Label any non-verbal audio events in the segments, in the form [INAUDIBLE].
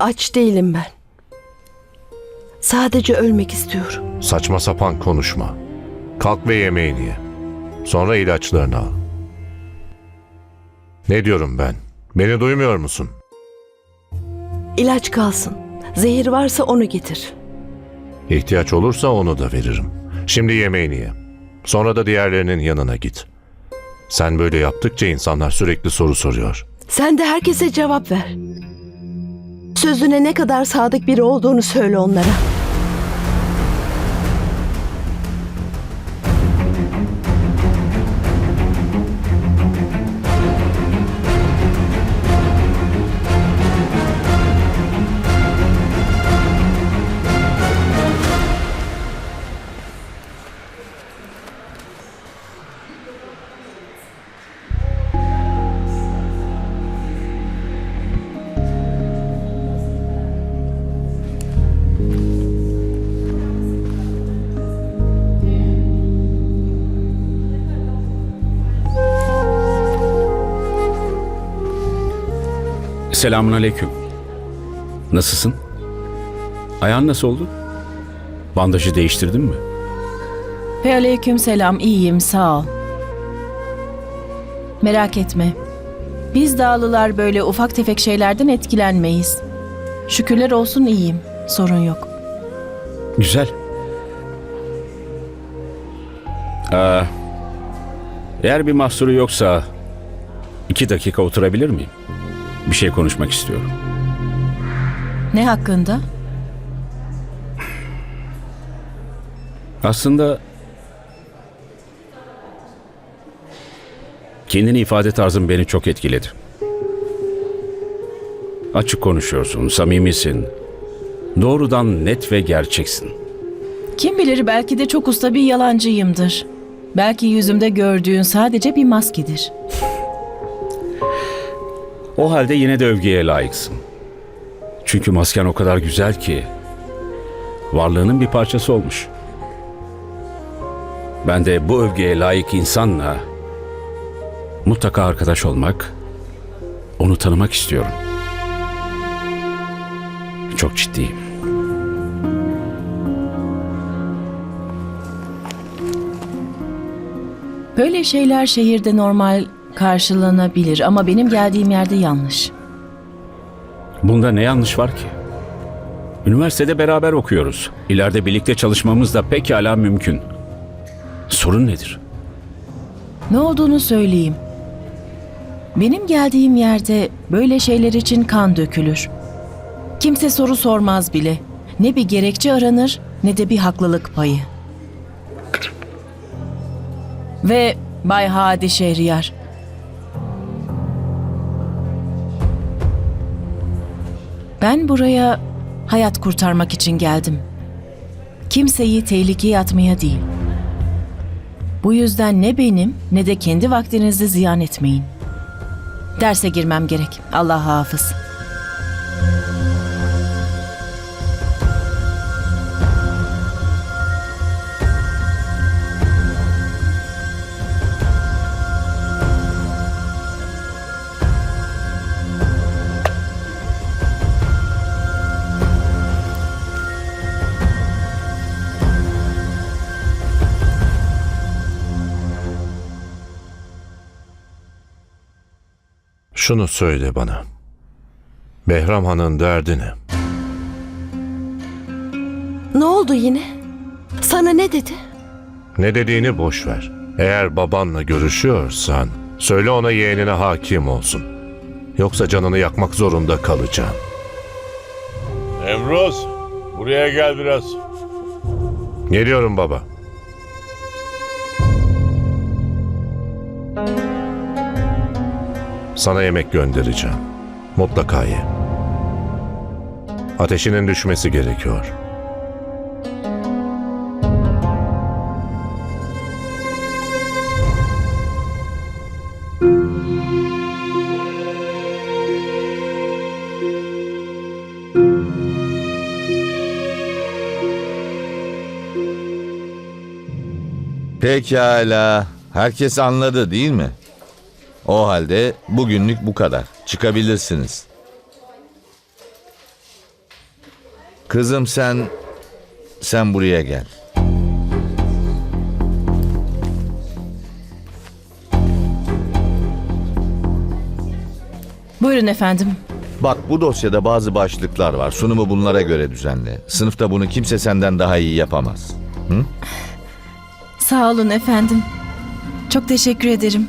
Aç değilim ben. Sadece ölmek istiyorum. Saçma sapan konuşma. Kalk ve yemeğini ye. Sonra ilaçlarını al. Ne diyorum ben? Beni duymuyor musun? İlaç kalsın. Zehir varsa onu getir. İhtiyaç olursa onu da veririm. Şimdi yemeğini ye. Sonra da diğerlerinin yanına git. Sen böyle yaptıkça insanlar sürekli soru soruyor. Sen de herkese cevap ver. Sözüne ne kadar sadık biri olduğunu söyle onlara. Selamun aleyküm. Nasılsın? Ayağın nasıl oldu? Bandajı değiştirdin mi? Ve aleyküm selam iyiyim sağ ol. Merak etme. Biz dağlılar böyle ufak tefek şeylerden etkilenmeyiz. Şükürler olsun iyiyim. Sorun yok. Güzel. Aa, eğer bir mahsuru yoksa iki dakika oturabilir miyim? Bir şey konuşmak istiyorum. Ne hakkında? Aslında kendini ifade tarzın beni çok etkiledi. Açık konuşuyorsun, samimisin. Doğrudan net ve gerçeksin. Kim bilir belki de çok usta bir yalancıyımdır. Belki yüzümde gördüğün sadece bir maskedir. O halde yine de övgüye layıksın. Çünkü masken o kadar güzel ki varlığının bir parçası olmuş. Ben de bu övgüye layık insanla mutlaka arkadaş olmak, onu tanımak istiyorum. Çok ciddiyim. Böyle şeyler şehirde normal karşılanabilir ama benim geldiğim yerde yanlış. Bunda ne yanlış var ki? Üniversitede beraber okuyoruz. İleride birlikte çalışmamız da pekala mümkün. Sorun nedir? Ne olduğunu söyleyeyim. Benim geldiğim yerde böyle şeyler için kan dökülür. Kimse soru sormaz bile. Ne bir gerekçe aranır ne de bir haklılık payı. Ve Bay Hadi Şehriyar. Ben buraya hayat kurtarmak için geldim. Kimseyi tehlikeye atmaya değil. Bu yüzden ne benim ne de kendi vaktinizi ziyan etmeyin. Derse girmem gerek. Allah hafız. Şunu söyle bana. Behram Han'ın derdi ne? Ne oldu yine? Sana ne dedi? Ne dediğini boş ver. Eğer babanla görüşüyorsan söyle ona yeğenine hakim olsun. Yoksa canını yakmak zorunda kalacağım. Emroz, buraya gel biraz. Geliyorum baba. Sana yemek göndereceğim. Mutlaka ye. Ateşinin düşmesi gerekiyor. Pekala. Herkes anladı değil mi? O halde bugünlük bu kadar. Çıkabilirsiniz. Kızım sen sen buraya gel. Buyurun efendim. Bak bu dosyada bazı başlıklar var. Sunumu bunlara göre düzenle. Sınıfta bunu kimse senden daha iyi yapamaz. Sağ olun efendim. Çok teşekkür ederim.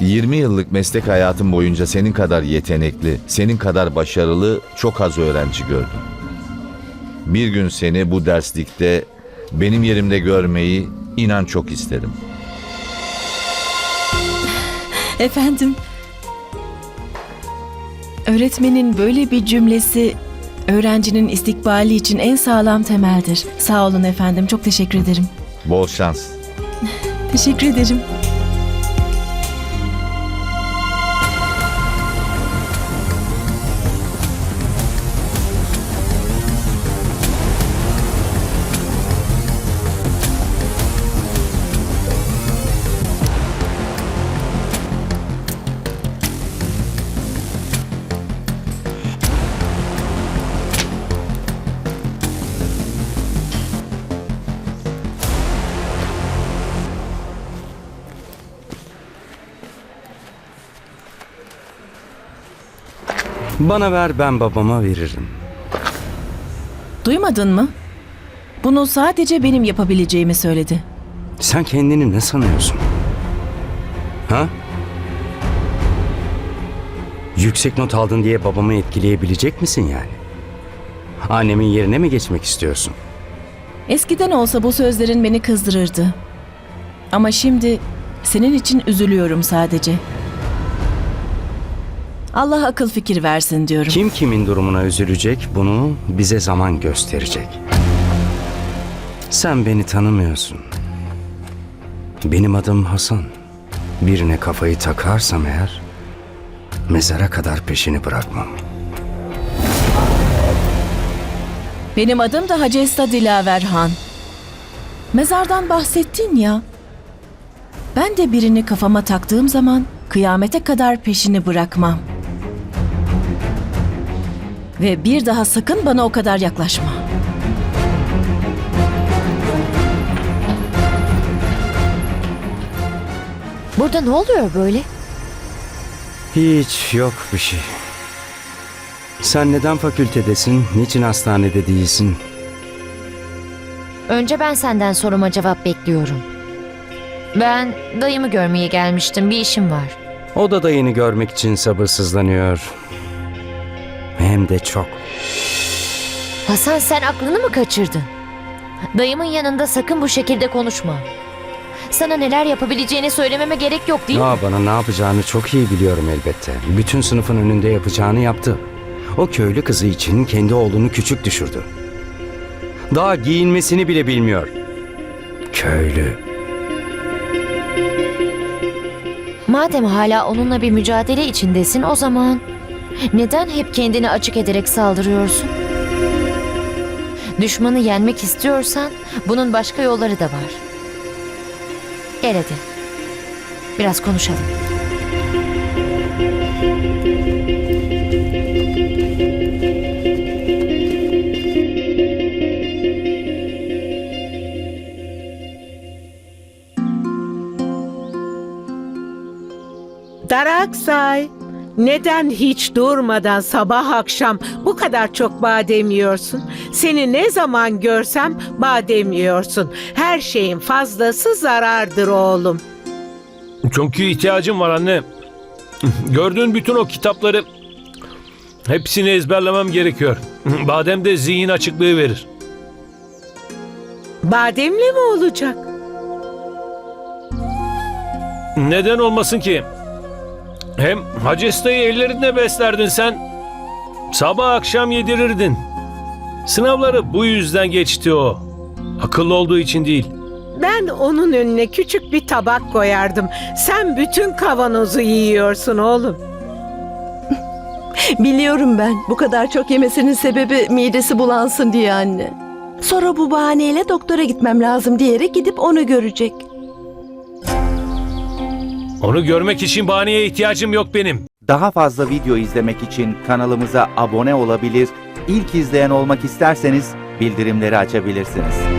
20 yıllık meslek hayatım boyunca senin kadar yetenekli, senin kadar başarılı çok az öğrenci gördüm. Bir gün seni bu derslikte benim yerimde görmeyi inan çok isterim. [LAUGHS] Efendim. Öğretmenin böyle bir cümlesi öğrencinin istikbali için en sağlam temeldir. Sağ olun efendim. Çok teşekkür ederim. Bol şans. [LAUGHS] Teşekkür ederim. Bana ver ben babama veririm. Duymadın mı? Bunu sadece benim yapabileceğimi söyledi. Sen kendini ne sanıyorsun? Ha? Yüksek not aldın diye babamı etkileyebilecek misin yani? Annemin yerine mi geçmek istiyorsun? Eskiden olsa bu sözlerin beni kızdırırdı. Ama şimdi senin için üzülüyorum sadece. Allah akıl fikir versin diyorum. Kim kimin durumuna üzülecek bunu bize zaman gösterecek. Sen beni tanımıyorsun. Benim adım Hasan. Birine kafayı takarsam eğer mezara kadar peşini bırakmam. Benim adım da Hacesta Dilaver Han. Mezardan bahsettin ya. Ben de birini kafama taktığım zaman kıyamete kadar peşini bırakmam. Ve bir daha sakın bana o kadar yaklaşma. Burada ne oluyor böyle? Hiç yok bir şey. Sen neden fakültedesin? Niçin hastanede değilsin? Önce ben senden soruma cevap bekliyorum. Ben dayımı görmeye gelmiştim. Bir işim var. O da dayını görmek için sabırsızlanıyor. Hem de çok. Hasan sen aklını mı kaçırdın? Dayımın yanında sakın bu şekilde konuşma. Sana neler yapabileceğini söylememe gerek yok değil mi? Ya bana ne yapacağını çok iyi biliyorum elbette. Bütün sınıfın önünde yapacağını yaptı. O köylü kızı için kendi oğlunu küçük düşürdü. Daha giyinmesini bile bilmiyor. Köylü. Madem hala onunla bir mücadele içindesin o zaman neden hep kendini açık ederek saldırıyorsun? Düşmanı yenmek istiyorsan bunun başka yolları da var. Gel hadi. Biraz konuşalım. Daraksay, neden hiç durmadan sabah akşam bu kadar çok badem yiyorsun? Seni ne zaman görsem badem yiyorsun. Her şeyin fazlası zarardır oğlum. Çünkü ihtiyacım var anne. Gördüğün bütün o kitapları hepsini ezberlemem gerekiyor. Badem de zihin açıklığı verir. Bademle mi olacak? Neden olmasın ki? Hem Hacesta'yı ellerinde beslerdin sen. Sabah akşam yedirirdin. Sınavları bu yüzden geçti o. Akıllı olduğu için değil. Ben onun önüne küçük bir tabak koyardım. Sen bütün kavanozu yiyorsun oğlum. [LAUGHS] Biliyorum ben. Bu kadar çok yemesinin sebebi midesi bulansın diye anne. Sonra bu bahaneyle doktora gitmem lazım diyerek gidip onu görecek. Onu görmek için bahaneye ihtiyacım yok benim. Daha fazla video izlemek için kanalımıza abone olabilir, ilk izleyen olmak isterseniz bildirimleri açabilirsiniz.